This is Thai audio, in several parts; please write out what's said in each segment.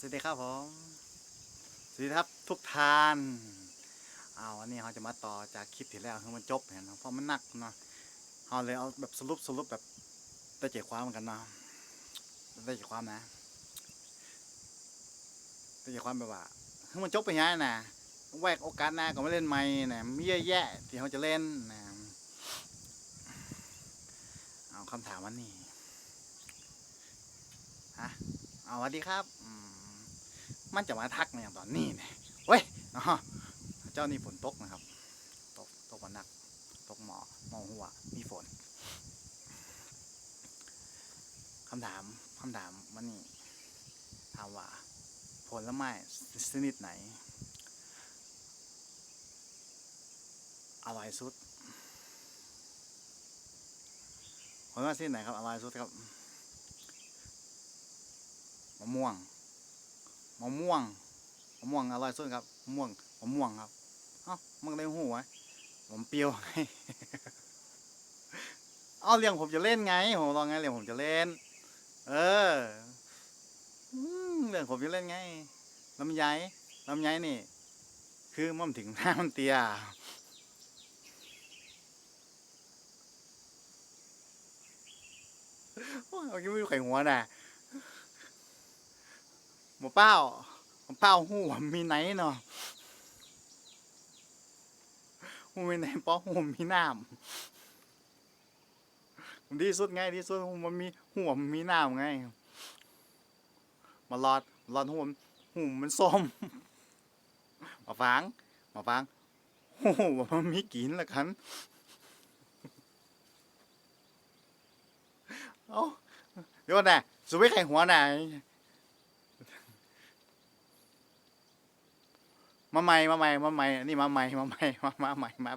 สวัสดีครับผม สวัสดีครับทุกท่านเอาวันนี้เราจะมาต่อจากคลิปที่แล้วคือมันจบเห็นเนาะเพราะมันหนักเนาะเราเลยเอาแบบสรุปสรุปแบบได้ใจความเหมือนกันเนาะได้ใจความนะได้ใจความแบบว่าคือมันจบไปยังนะแวกโอกาสหน้าก็ไม่เล่นไม่นะมีเยอะแยะที่เขาจะเล่นนะเอาคำถามวันนี้ฮะเอาสวัสดีครับอื มันจะมาทักในอย่างตอนนี้เนี่ยเว้ยเนาะเจ้านี่ฝนตกนะครับ ตกตกวันหนัก ตกหมอหมอหัว มีฝนคำถามคำถามวันนี้ถามว่า ผลไม้ชนิดไหน อร่อยสุดผลไม้ชนิดไหนครับอร่อยสุดครับมะม่วง มะม่วงมะม่วงอร่อยสุดครับมะม่วงมะม่วงครับเอ้ามึงได้หูไว้ผมเปรี้ยวไงเอาเรื่องผมจะเล่นไงผมลองไงเรื่องผมจะเล่น เออเรื่องผมจะเล่นไงลำไยลำไยนี่ คือมันถึงหน้ามันเตียโอ้ยเอากินไม่รู้ไข่หัวน่ะ มเป้าหมเป้าหูว่ามีไหนเนาะหูมีไหนเพราะหูมีน้ำดีสุดไงดีสุดหูมันมีหูมันมีน้ำไงมาลอดลอดหูมันหูมันส้มมาฟังมาฟังหูมันมีกินละคันเอ้าเดี๋ยวนะสุวิไข่หัวไหน มาใหม่มาใหม่มาใหม่นี่มาใหม่มาใหม่มามาใหม่มา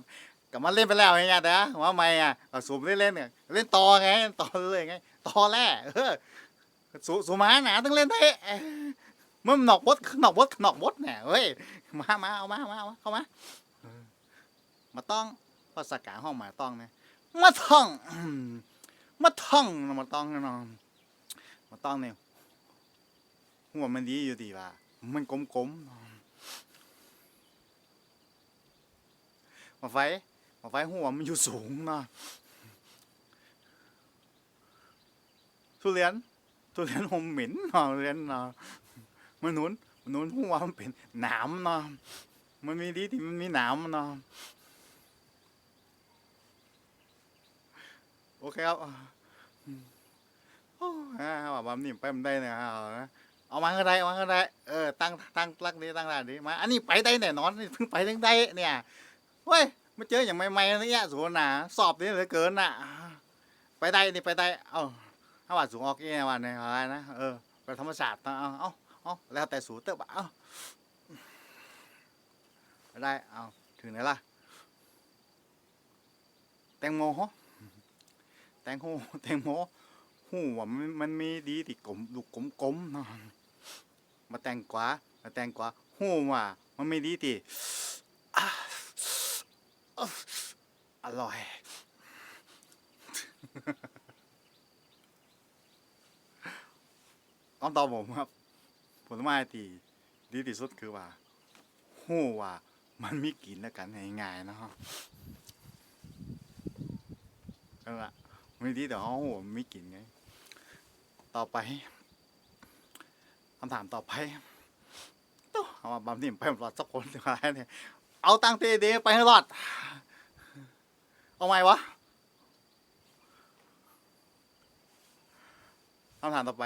กลับมาเล่นไปแล้วไงเนี่ยนะมาใหม่อะสูบเล่นเล่นเนี่ยเล่นต่อไงต่อเลยไงต่อแร่เออสูสูมาหนาต้องเล่นเอ้ยมันหนอกบดหนอกบดหนอกบดเนี่ยเฮ้ยมามาเอามาเอามาเอาเข้ามามาต้องภาษากาห้องมาต้องเนี่ยมาท่องมาท่องมาต้องแน่นอนมาต้องเนี่ยหัวมันดีอยู่ดีว่ะมันกลมๆ มาไฟมาไฟหัวมันอยู่สูงนะทุเรียนทุเรียนหอมเหม็นนะทุเรียนนะมันนุนมันนุนหัวมันเป็นหนามนะมันมีดีที่มันมีหนามนะโอเคครับโอ้ฮ่าว่าบนี่ไปมันได้เนี่ยเอานะเอามาก็ได้เอามาก็ได้เออตั้งตั้งตั้งนี้ตั้งร้านนี้มาอันนี้ไปได้แน่นอนนี่เพิ่งไปได้ได้เนี่ย เฮ้ยมาเจออย่างใหม่ๆนี่ยสูนหนาสอบนี่เหลือเกินน่ะ ไปได้นี่ไปได้เอ้าถ้าว่าสูงออกเองวันนี้อะไรนะเออไปธรรมศาสตร์นะเอาเอาเอาแล้วแต่สูงเตอร์บะเอาไปได้เอาถึงไหนล่ะแตงโมฮะแตงโมแตงโมหูว่ามันมีดีที่กลมลูกกลมๆนะมาแตงกวามาแตงกวาหูว่ามันไม่ดีที่อ อร่อยคำตอบผมครับ ผลไม้ที่ดีที่สุดคือว่าหู้ว่า มันมีกลิ่นแล้วกันง่ายๆเนาะนั่นแหละไม่ดีแต่เขาหูมันมีกลิ่นไง ต่อไปคำถามต่อไปตู้เอามาบำนิ่มไปหลอดสักคนดีกว่าเนี่ย เอาตังเตเดไปให้รอด เอาไหมวะคำถามต่อไป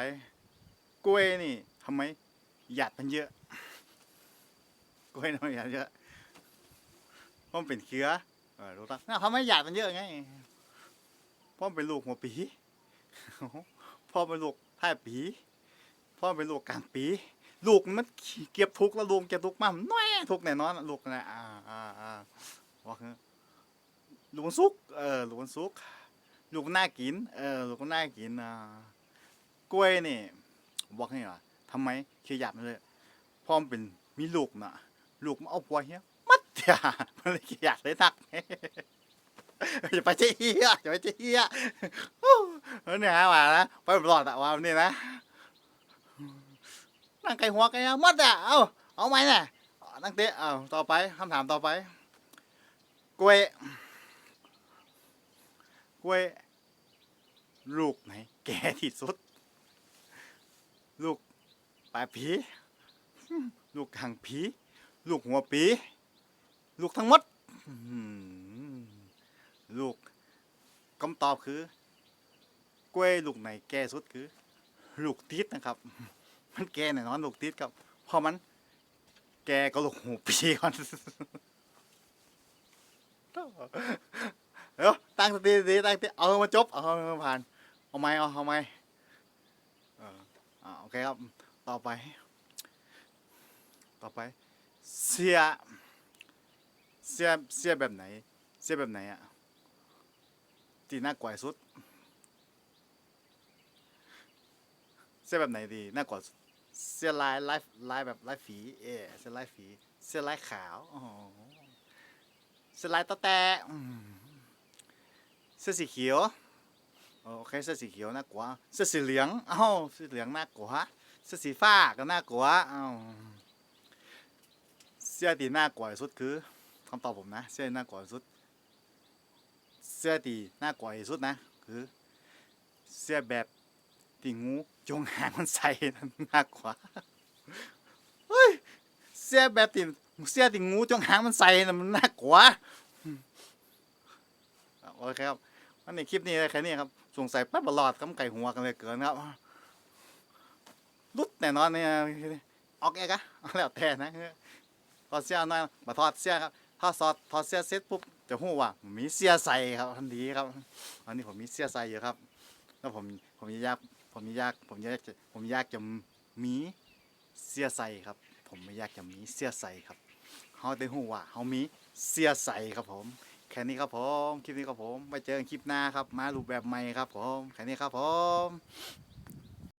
กล้วยนี่ทำไมหยาดมันเยอะ กล้วยทำไมหยาดเยอะเพราะมันเป็นเครือเออรู้ตั้งทำไมหยาดมันเยอะไงเพราะมันเป็นลูกหัวปีพ่อเป็นลูกท้ายปีพ่อเป็นลูกกลางปี ลูกมันเก็บทุกแล้วลูกเก็บทุกมากน้อยทุกแน่นอนอะลูกนะอ่าอ่าอ่าว่าลูกมันสุกเออลูกมันสุกลูกน่ากิน เออลูกน่ากินอ่ากล้วยนี่บอกให้ว่าทำไมเขียหยาบมันเลยพราะมันเป็นมีลูกนะลูกมันเอาผัวเฮียมัดจ้ามันเลยเขียหยาบเลยนักอย่าไปเจียอย่าไปเจียเออเนี่ยว่านะไปหลอดอะว่านี่นะ นตั้งไก่หัวไก่มัดอะเอาเอาไหมน่ะตั้งเตะเอาต่อไปคำถามต่อไปกล้วยกล้วย ลูกไหน แก่ที่สุด ลูกปลายผีลูกหางผีลูกหัวปีลูกทั้งหมดลูกคำตอบคือกล้วยลูกไหนแก่สุดคือ ลูกติดนะครับ มันแก่แน่นอนลูกติดครับเพราะมัน แกก็ลูกหูปีก่อนเดี๋ยวตั้งสติดีตั้งสติเอามาจบเอามาผ่าน เอาไหมเอาเอาไหมเอออ่าโอเคครับ ต่อไป ต่อไป เสีย เสีย เสียแบบไหน เสียแบบไหนอะที่น่ากลัวสุด เสียแบบไหนดีน่ากลัวสุด เสียลายลายลายแบบลายฝีเออเสียลายฝีเสียลายขาวอ๋อเสียลายตะแตะเสื้อสีเขียวโอเคเสื้อสีเขียวน่ากลัวเสื้อสีเหลืองเอ้าเสื้อเหลืองน่ากลัวเสื้อสีฟ้าก็น่ากลัวเอ้าเสื้อที่น่ากลัวสุดคือคำตอบผมนะเสื้อตีน่ากลัวสุด เสื้อที่น่ากลัวสุดนะ คือ เสื้อแบบที่งูจงหางมันใส่นั่นน่ากลัวเฮ้ยเสื้อแบบที่เสื้อที่งูจงหางมันใส่นั่นมันน่ากลัวโอเคครับวันนี้คลิปนี้แค่นี้ครับสงสัยแป๊บตลอดกำไก่หัวกันเลยเกินครับรุดแน่นอนเนี่ยออกเอกะเอาแล้วแต่นะถอดเสื้อหน่อยมาถอดเสื้อครับถ้าสอดถอดเสื้อเสร็จปุ๊บจะหู้ว่ามีเสื้อใส่ครับทันทีครับอันนี้ผมมีเสื้อใส่อยู่ครับ แล้วผมผมอยาก ผมอยากผมอยากจะผมอยากจะมีเสียใสครับ ผมไม่อยากจะมีเสียใสครับเขาได้หู้ว่าเขามีเสียใสครับผมแค่นี้ครับผมคลิปนี้ครับผมไปเจอกันคลิปหน้าครับ มารูปแบบใหม่ครับผมแค่นี้ครับผม